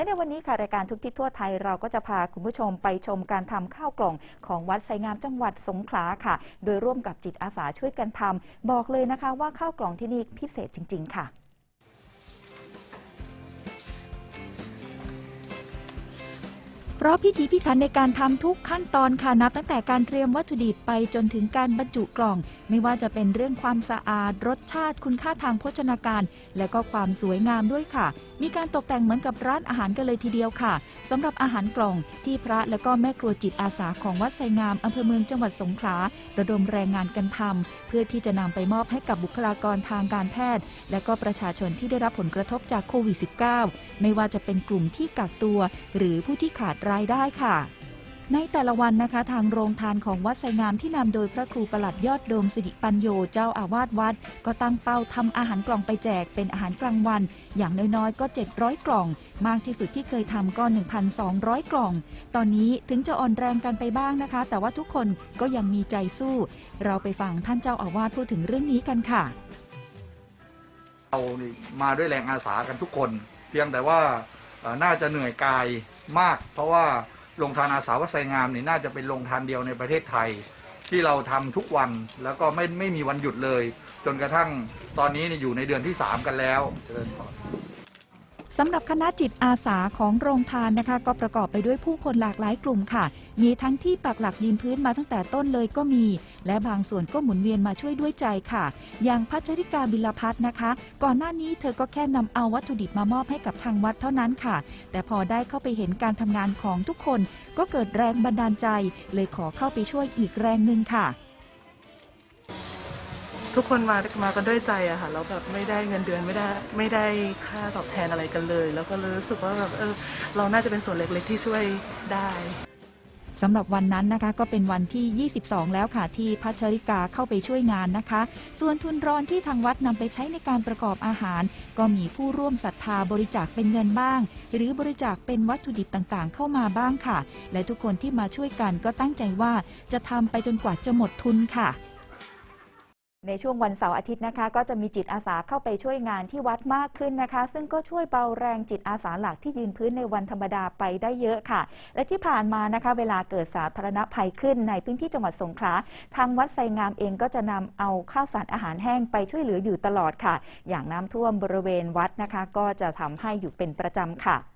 และในวันนี้ค่ะรายการทุกทิศทั่วไทยเราก็จะพาคุณผู้ชมไปชมการทำข้าวกล่องของวัดไซงามจังหวัดสงขลาค่ะ โดยร่วมกับจิตอาสาช่วยกันทำบอกเลยนะคะว่าข้าวกล่องที่นี่พิเศษจริง ๆ ค่ะ เพราะพิธีพิถันในการทำทุกขั้นตอนค่ะนับตั้งแต่การเตรียมวัตถุดิบไปจนถึงการบรรจุกล่อง ไม่ว่าจะเป็นเรื่องความสะอาด รสชาติ คุณค่าทางโภชนาการ และก็ความสวยงามด้วยค่ะ มีการตกแต่งเหมือนกับร้านอาหารกันเลยทีเดียวค่ะ สำหรับอาหารกล่องที่พระและก็แม่ครัวจิตอาสาของวัดไซงามอำเภอเมืองจังหวัดสงขลาระดมแรงงานกันทำเพื่อที่จะนำไปมอบให้กับบุคลากรทางการแพทย์ และก็ประชาชนที่ได้รับผลกระทบจากโควิด -19 ไม่ว่าจะเป็นกลุ่มที่กักตัว หรือผู้ที่ขาดรายได้ค่ะ ในแต่ละวันนะคะทางโรงทานของวัดไซงามที่นำโดยพระครูประหลัดยอดโดมสิริปัญโยเจ้าอาวาสวัด ก็ตั้งเป้าทำอาหารกล่องไปแจกเป็นอาหารกลางวัน อย่างน้อยๆ ก็ 700 กล่อง มากที่สุดที่เคยทำก็ 1,200 กล่อง ตอนนี้ถึงจะอ่อนแรงกันไปบ้างนะคะ แต่ว่าทุกคนก็ยังมีใจสู้ เราไปฟังท่านเจ้าอาวาสพูดถึงเรื่องนี้กันค่ะ เรามาด้วยแรงอาสากันทุกคน เพียงแต่ว่าน่าจะเหนื่อยกายมาก เพราะว่า โรงทานอาสาวัดไซงามนี่น่าจะเป็นโรงทานเดียวในประเทศไทย ที่เราทำทุกวันแล้วก็ไม่ไม่มีวันหยุดเลย จนกระทั่งตอนนี้อยู่ในเดือนที่ 3 กันแล้วเจริญพร สำหรับคณะจิตอาสาของโรงทานนะคะ ก็ประกอบไปด้วยผู้คนหลากหลายกลุ่มค่ะ มีทั้งที่ปักหลักยืนพื้นมาตั้งแต่ต้นเลยก็มี และบางส่วนก็หมุนเวียนมาช่วยด้วยใจค่ะ อย่างพัชริกาบิลพัฒน์นะคะ ก่อนหน้านี้เธอก็แค่นำเอาวัตถุดิบมามอบให้กับทางวัดเท่านั้นค่ะ แต่พอได้เข้าไปเห็นการทำงานของทุกคน ก็เกิดแรงบันดาลใจ เลยขอเข้าไปช่วยอีกแรงหนึ่งค่ะ ทุกคนมามากันด้วยใจอะค่ะแล้วแบบไม่ได้เงินเดือนไม่ได้ไม่ได้ค่าตอบแทนอะไรกันเลย แล้วก็รู้สึกว่าแบบเออเราน่าจะเป็นส่วนเล็กๆที่ช่วยได้สำหรับวันนั้นนะคะก็เป็นวันที่ 22 แล้วค่ะที่พัชริกาเข้าไปช่วยงานนะคะ ส่วนทุนรอนที่ทางวัดนำไปใช้ในการประกอบอาหาร ก็มีผู้ร่วมศรัทธาบริจาคเป็นเงินบ้าง หรือบริจาคเป็นวัตถุดิบต่างๆ เข้ามาบ้างค่ะ และทุกคนที่มาช่วยกันก็ตั้งใจว่าจะทำไปจนกว่าจะหมดทุนค่ะ ในช่วงวันเสาร์อาทิตย์นะคะ ก็จะมีจิตอาสาเข้าไปช่วยงานที่วัดมากขึ้นนะคะ ซึ่งก็ช่วยเบาแรงจิตอาสาหลักที่ยืนพื้นในวันธรรมดาไปได้เยอะค่ะ และที่ผ่านมานะคะ เวลาเกิดสาธารณภัยขึ้นในพื้นที่จังหวัดสงขลาทางวัดไซงามเองก็จะนำเอาข้าวสารอาหารแห้งไปช่วยเหลืออยู่ตลอดค่ะ อย่างน้ำท่วมบริเวณวัดนะคะ ก็จะทำให้อยู่เป็นประจำค่ะ